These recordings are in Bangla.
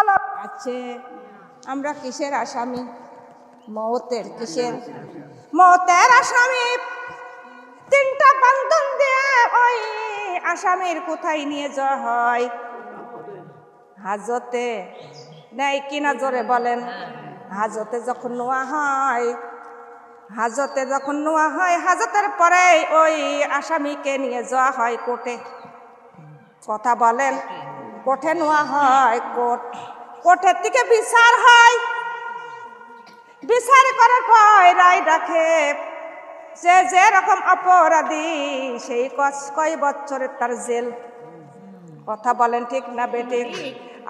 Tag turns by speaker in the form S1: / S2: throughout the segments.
S1: আছে। আমরা কিসের আসামি? মতের কিসের? মতের আসামি। তিনটা বান্ধন দিয়ে ওই আসামির কোথায় নিয়ে যাওয়া হয়? হাজতে নেই কিনা জোরে বলেন। হাজতে যখন নোয়া হয়, হাজতে যখন নোয়া হয়, হাজতের পরে ওই আসামিকে নিয়ে যাওয়া হয় কোর্টে। কথা বলেন। কোর্টে নোয়া হয় কোর্ট কোঠের থেকে বিচার হয়। বিচার করার পর রায় রাখে যে যে রকম অপরাধী, সেই কয় বছরের তার জেল। কথা বলেন ঠিক না বেঠিক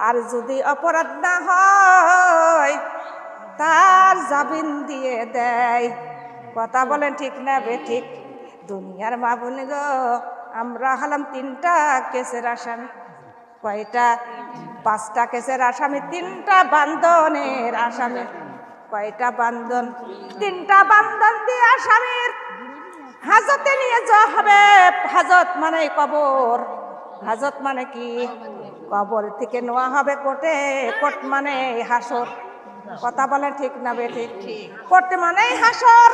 S1: আর যদি অপরাধ না হয়, তার জামিন দিয়ে দেয়। কথা বলেন ঠিক না বেঠিক দুনিয়ার মা মাবুনি গো, আমরা হলাম তিনটা কেসের আসামি। কয়টা? পাঁচটা কেসের আসামি, তিনটা বান্ধনের আসামি। কয়টা বান্ধন? তিনটা বান্ধন দিয়ে আসামির হাজতে নিয়ে যাওয়া হবে। হাজত মানে কবর। হাজত মানে কি? কবর থেকে নেওয়া হবে কোটে কোট মানে হাসর। কথা বলে ঠিক না বেঠিক কোর্ট মানে হাসর।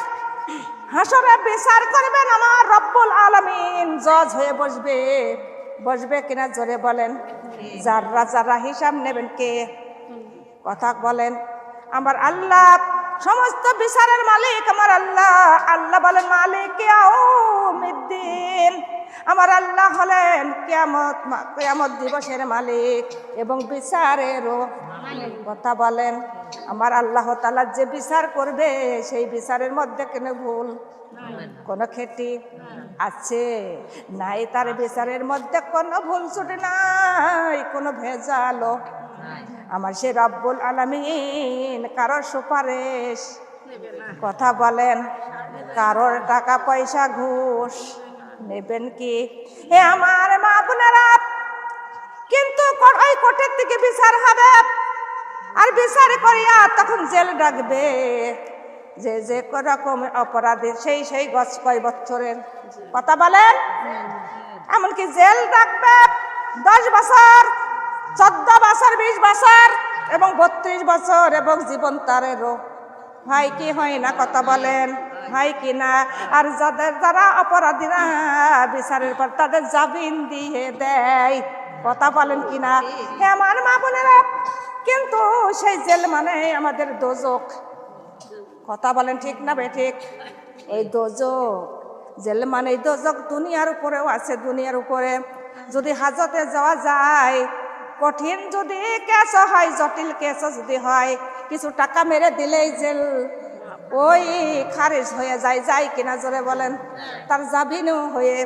S1: হাসরে বিচার করবেন আমার রব্বুল আলমিন। জজ হয়ে বসবে। বসবে কিনা জোরে বলেন। যাররা যারা হিসাব নেবেন কে? কথা বলেন। আমার আল্লাহ সমস্ত বিচারের মালিক আমার আল্লাহ। আল্লাহ বলেন, মালিক আমার আল্লাহ হলেন কিয়ামত কিয়ামত দিবসের মালিক এবং বিচারেরও কথা বলেন, আমার আল্লাহ তাআলা যে বিচার করবে, সেই বিচারের মধ্যে কেন ভুল, কোনো খেটি আছে? নাই, তার বিচারের মধ্যে কোনো ভুল ছুটে নাই, কোনো ভেজালো আমার সে রব্বুল আলামিন কারোর সুপারিশ? কথা বলেন কারোর টাকা পয়সা ঘুষ নেবেন কি? হে আমার মা বোনেরা কিন্তু ওই কোর্টের থেকে বিচার হবে। আর বিচার করিয়া তখন জেল ডাকবে। যে যে রকম অপরাধী সেই সেই গছ কয় বছরের। কথা বলেন? এমনকি জেল ডাকবে দশ বছর। চোদ্দ বছর, বিশ বছর এবং বত্রিশ বছর এবং জীবন তারেরও হয় কি হয় না কথা বলেন? হয় কি না? আর যাদের যারা অপরাধীরা বিচারের পর তাদের জামিন দিয়ে দেয়। কথা বলেন কি না? হে আমার মা বোনেরা, কিন্তু সেই জেল মানে আমাদের দোজক। কথা বলেন ঠিক না বে ঠিক? এই দোজক, জেল মানে দোজক। দুনিয়ার উপরেও আছে দুনিয়ার উপরে। যদি হাজতে যাওয়া যায় কঠিন যদি কেস হয়, জটিল কেস যদি হয়, কিছু টাকা মেরে দিলেই জেল। ওই খারিজ হয়ে যায় যায় কিনা জোরে বলেন, তার জাবিনও হয়ে।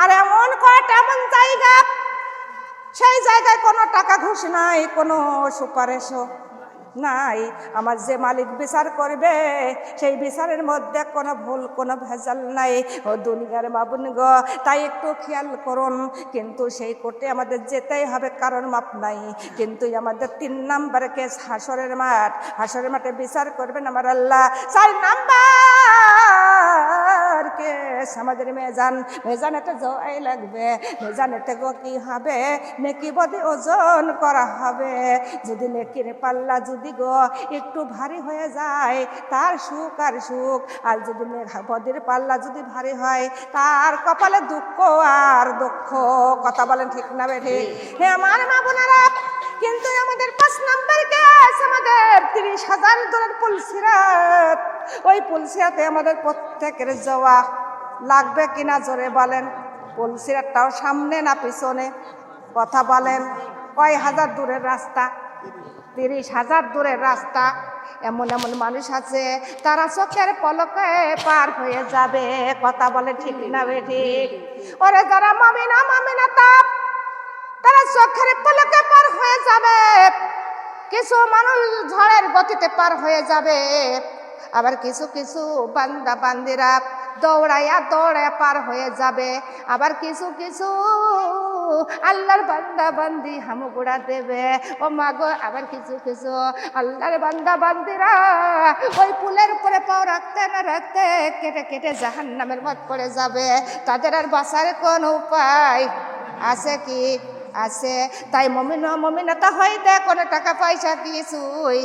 S1: আর এমন কয়টা এমন জায়গা, সেই জায়গায় কোনো টাকা ঘুষ নাই, কোনো সুপারিশও। নাই। আমার যে মালিক বিচার করবে, সেই বিচারের মধ্যে কোনো ভুল, কোনো ভেজাল নাই। ও দুনিয়ার মাবুন গ, তাই একটু খেয়াল করুন। কিন্তু সেই কোর্টে আমাদের যেতেই হবে কারণ মাপ নাই। কিন্তু আমাদের তিন নাম্বার কেস, হাসরের মাঠ। হাসরের মাঠে বিচার করবেন আমার আল্লাহ। চার নাম্বার! কেস আমাদের মেজান মেজানেতে জয় লাগবে মেজানেতে গো কি হবে, নেকি বদি ওজন করা হবে। যদি নেকির পাল্লা যদি গো একটু ভারী হয়ে যায়, তার সুখ আর সুখ। আর যদি বদির পাল্লা যদি ভারী হয়, তার কপালে দুঃখ আর দুঃখ। কথা বলেন ঠিক না বেঠে হে আমার মা বোনেরা, কিন্তু আমাদের পাঁচ নাম্বার গ্যাস আমাদের, তিরিশ হাজার দলের পুলসিরাত ওই পুলসিয়াতে আমাদের প্রত্যেকের যাওয়া লাগবে কিনা জোরে বলেন। পুলসিরাতটাও সামনে না পিছনে? কথা বলেন। কয় হাজার দূরের রাস্তা? তিরিশ হাজার দূরের রাস্তা। এমন এমন মানুষ আছে, তারা চোখের পলকে পার হয়ে যাবে। কথা বলে ঠিক না ঠিক? ওরে যারা মামিনা মামিনা তাপ, তারা চোখের পলকে পার হয়ে যাবে। কিছু মানুষ ঝড়ের গতিতে পার হয়ে যাবে। আবার কিছু কিছু বান্দা বান্দিরা দৌড়াইয়া দৌড়াইয়া পার হয়ে যাবে। আবার কিছু কিছু আল্লাহর বান্দা বান্দি হামুগুড়া দেবে। ও মাগো আবার কিছু কিছু আল্লাহর বান্দা বান্দিরা ওই পুলের উপরে পাও রাখতে না রাখতে কেটে কেটে জাহান নামের মত পড়ে যাবে। তাদের আর বাঁচার কোন উপায় আছে কি? আছে। তাই মমিন মমিনতা হইতে কোনো টাকা পয়সা কিছুই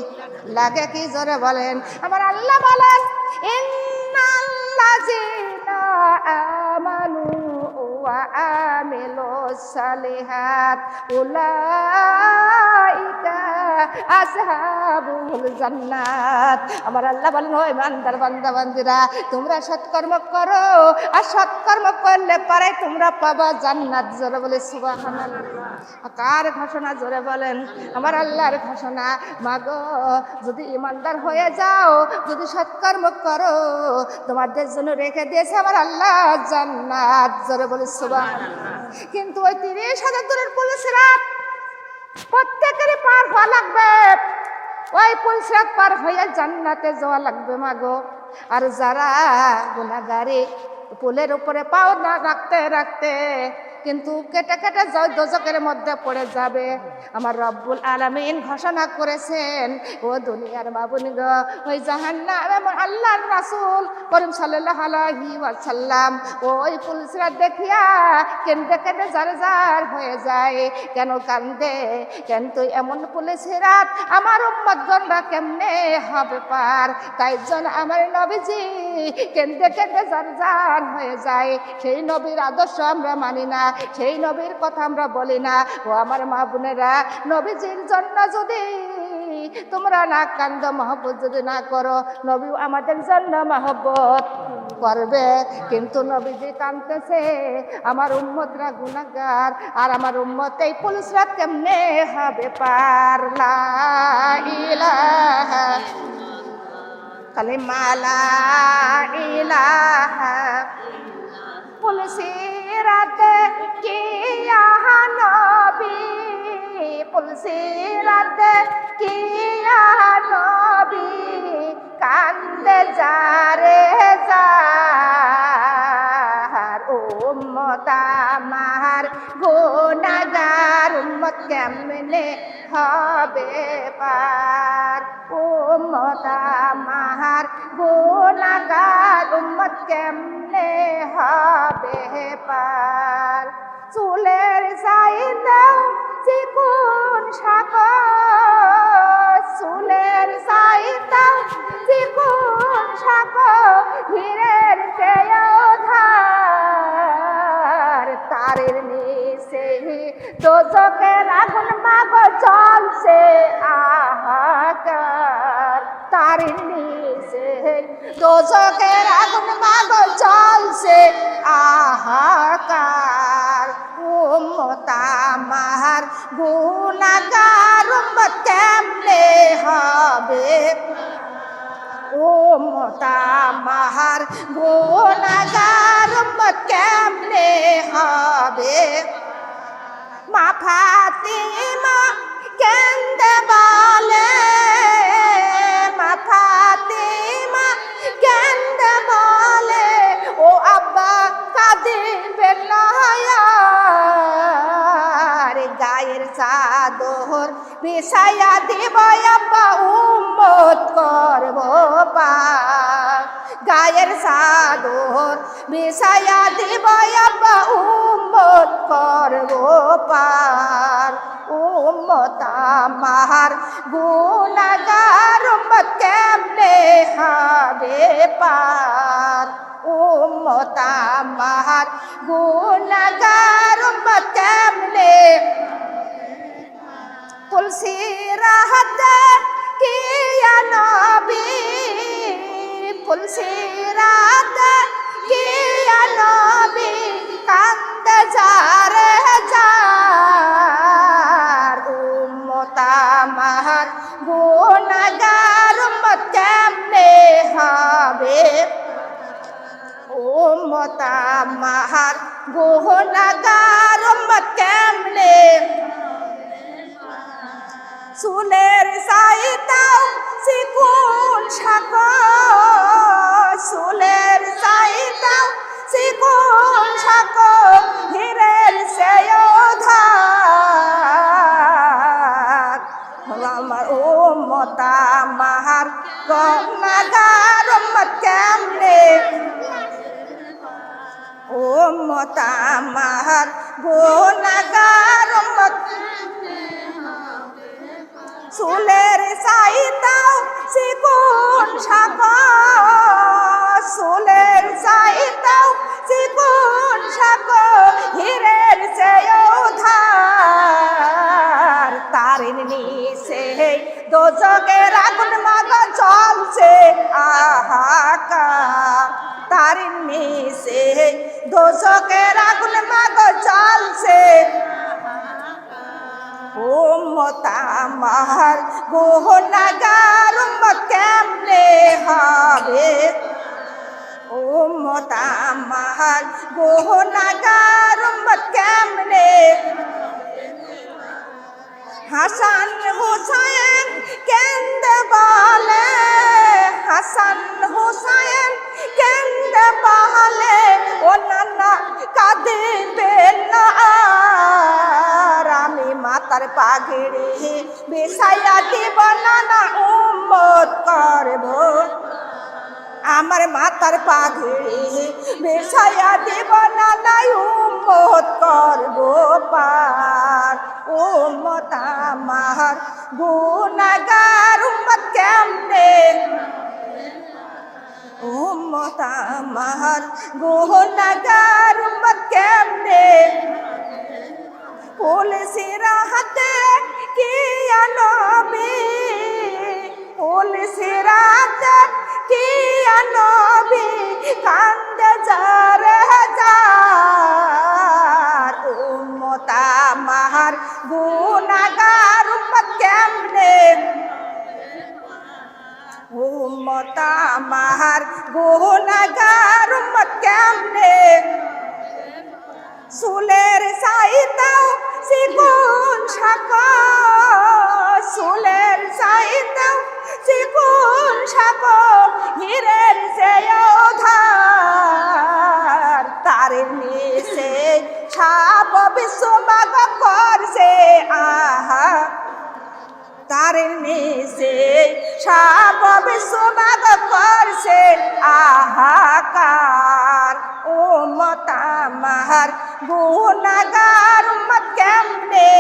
S1: লাগে কি জোরে বলেন? আমার আল্লাহ বলেন আমানু ওয়া আমিলুস সালিহাত, উলাইকা আসহাবুল জান্নাত। আমার আল্লাহ বলেন, ওই বান্দার বান্দা, বান্দিরা, তোমরা সৎকর্ম করো, আর সৎকর্ম করলে পরে তোমরা পাবা জান্নাত। জোরে বলে, সুবহানাল্লাহ। কার ঘোষণা? জোরে বলেন, আমার আল্লাহর ঘোষণা। মাগো, যদি ইমানদার হয়ে যাও, যদি সৎকর্ম করো, তোমাদের জন্য রেখে দিয়েছে আমার আল্লাহ জান্নাত। জোরে বলে, সুবহানাল্লাহ। কিন্তু ওই তিরিশ হাজার দূরের পুলিশরা প্রত্যেকেরই পার হওয়া লাগবে। ওই পুলসরাত পার হইয়া জান্নাতে যাওয়া লাগবে মাগো। আর যারা গুণাগারে পুলের উপরে পাও না রাখতে রাখতে কিন্তু কেটে কেটে দোজকের মধ্যে পড়ে যাবে। আমার রব্বুল আলামিন ঘোষণা করেছেন, ও দুনিয়ার বাবুনি গো, ওই জাহান্নাম এবং আল্লাহর রাসূল করিম সাল্লাল্লাহু আলাইহি ওয়াসাল্লাম, ওই পুলিশরা দেখিয়া কেন্দে কেন্দে জার জার হয়ে যায়। কেন কান্দে? কিন্তু এমন পুলিশেরা আমার উম্মত গন্ডা কেমনে হবে পার? তাই জন্য আমার নবীজি কেন্দে কেন্দে জার জার হয়ে যায়। সেই নবীর আদর্শ আমরা মানি না। সেই নবীর কথা আমরা বলি না। ও আমার মা বোনেরা, নবীজির জন্য যদি তোমরা না কান্দ মহব্বত যদি না করো, নবী আমাদের জন্য মহব্বত করবে। কিন্তু নবীজি কানতেছে আমার উম্মতরা গুনাগার আর আমার উম্মত এই পুলিশরা কেমনে হবে পার? লা ইলাহা কালিমালা পুলসিরাতে কিয়া নবী? পুলসিরাতে কিয়া নবী? কান্দে যারে যার উম্মত আমার গুনাগার উম্মত কেমনে হবে পার? উম্মত আমার গুনাগার উম্মত কেমনে হবে পার। চুলের চাইতে চিকুন শাক চুলের চাইতে চিকুন শাক হীরের চেয়েও ধার তারের নিচে দোজকের আগুন, মাগ চলছে আহাকার। তারের নিচে। দোজকের আগুন মাগ চলছে। আহাকার উম্মত আমার গুনাগার উম্মত কেমনে হবে? উম্মত আমার গুনাগার উম্মত কেমনে হবে? মা ফাতিমা বলে। গায়ের চাদর বিছায়া দিব আব্বা, উম্মত করব পা। গায়ের চাদর বিছায়া দিব আব্বা, উম্মত করব পার উম্মত আমার গুনাগার উম্মত কেমনে হবে পার উম্মত আমার গুনাগার তুলসী রাত কিয়া নবী কান্দ যারে যার? উম্মত আমার গুনাগার উম্মত কেমনে হবে। উম্মত আমার গুনাগার উম্মত কেমনে চুলের চাইতাও চিকুন শাক চুলের চাইতাও চিকুন শাক হীরের সেও আমার ও মতা মাহার উম্মত কেমনে? ও মতা মাহার গুনাগার চুলের চাইতাও চিকুন শাক চুলের চাইতাও চিকুন শাক হীরের চেয়েও ধার তার নিচে দোজকের আগুন মাগ চলছে আহাকার। তার নিচে দোজকের আগুন মাগ চলছে উম্মত আমার গোহনাগার উম্মত কেমনে হবে? উম্মত আমার। গোহনাগার উম্মত কেমনে? হাসান হুসাইন কেন্দ্র বলে। হাসান হুসাইন কেন্দ্র বলে। ও নানা কাঁদিবে না। আমি মাতার পাগড়ি বিছাইয়া দিব, নানা উম্মত করব। আমার মাতার পাগড়ি বিছাইয়া দিব নানাই উম্মত করব পার। উম্মত আমার গুনাগার উম্মত কেমনে? উম্মত আমার গুনাগার উম্মত কেমনে? পুলিশেরা হাতে কি আনবি? পুলিশেরা হাতে কি আনবি, কান্দে যারে যার উম্মত আমার গুনাগার উম্মত কেমনে? উম্মত আমার গুনাগার উম্মত কেমনে? সুলের সাইতাও সিকুন শাক সুলের সাইতাও সিকুন শাক ধার, তার নিচে ছাপ বিশ্বমাগ করছে, আহা। তার নিচে সাপ বিশ্বমাগ করছে আহাকার ও মতামার গুনাগার উম্মত কেমনে?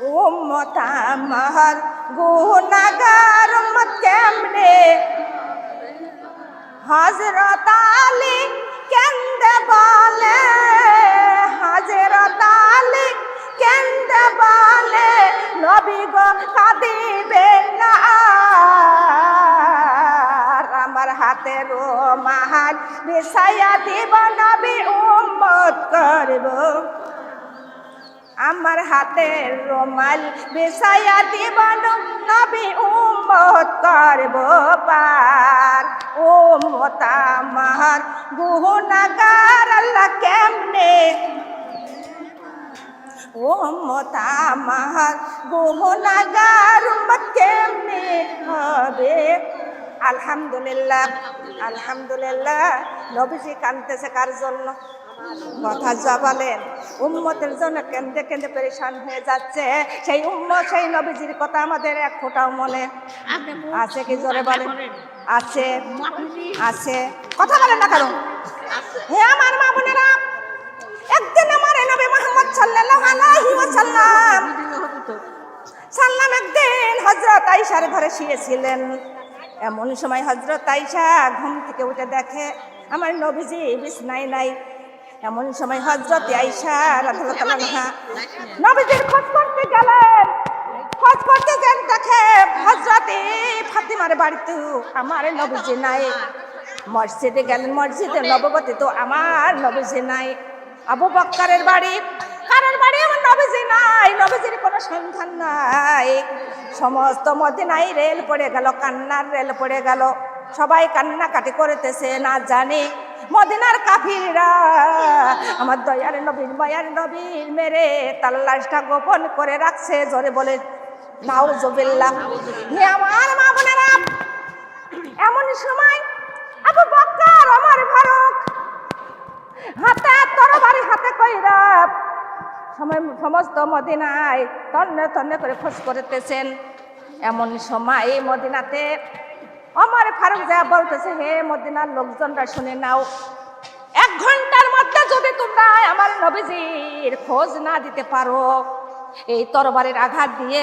S1: ও মতামার গুনাগার উম্মত কেমনে? হজরত আলী কেন্দ্র বলে হজরত আলী কেন্দ্র বলে, নবী গো কাঁদিবে না। আমার হাতে রোমাল বিছাইয়া দিব নবী, উম্মত করব। আমার হাতের রোমাল বিছাইয়া দিব নবী উম্মত করব পার উম্মত আমার গুহনাগার আল্লাহ কেমনে? উম্মত আমার গুহনাগার উম্মত কেমনে হবে? আলহামদুলিল্লাহ আলহামদুলিল্লাহ। নবীজি কানতেছে কার জন্য? কথা জবালেন। উম্মতের জন্য কেন্দ্রে কেন্দ্রে পরেশান হয়ে যাচ্ছে। সেই উম্মত সেই নবীজির কথা আমাদের এক ফোটাও মনে আছে কি জোরে বলেন? আছে। আছে। কথা বলেন না কারণ হে আমার মা বোনেরা একদিন আমার নবী মোহাম্মদ সাল্লাল্লাহু আলাইহি ওয়াসাল্লাম সাল্লাম একদিন হজরত আইসার ঘরে শুয়েছিলেন। এমন সময় হজরত আইসা ঘুম থেকে উঠে দেখে আমার নবীজি বিছনাই নাই। এমন সময় হজরত আইসা রাধা নবীজির খোঁজ করতে গেলেন। খোঁজ করতে গেন দেখে হজরত ফাতিমার বাড়িতে আমার নবীজি নাই। মসজিদে গেলেন মসজিদে নবগতি তো আমার নবীজি নাই। আবু বক্কারের বাড়ি কারোর বাড়ি আমার নবীজি নাই নবীজির কোনো সন্ধান নাই। সমস্ত মদিনাই রেল পড়ে গেল কান্নার রেল পড়ে গেল। সবাই কান্নাকাটি করিতেছে না জানি মদিনার কাফিররা, আমার দয়ার নবীন মায়ার নবীন মেরে তার লাশটা গোপন করে রাখছে, জোরে বলে, নাউজুবিল্লাহ। হে আমার মা বোনেরা, এমন সময় আবু বক্কর আমার ফারুক, হাতে, তরবারি হাতে কইরা সময়, সমস্ত মদিনায় তন্নে তন্নে করে খোঁজ করতেছেন। এমন সময় মদিনাতে আমার ফারুক যা বলতেছে, হে মদিনার লোকজনরা শুনে নাও। এক ঘণ্টার মধ্যে যদি তোমরা আমার নবীজির খোঁজ না দিতে পারো, এই তরবারের আঘাত দিয়ে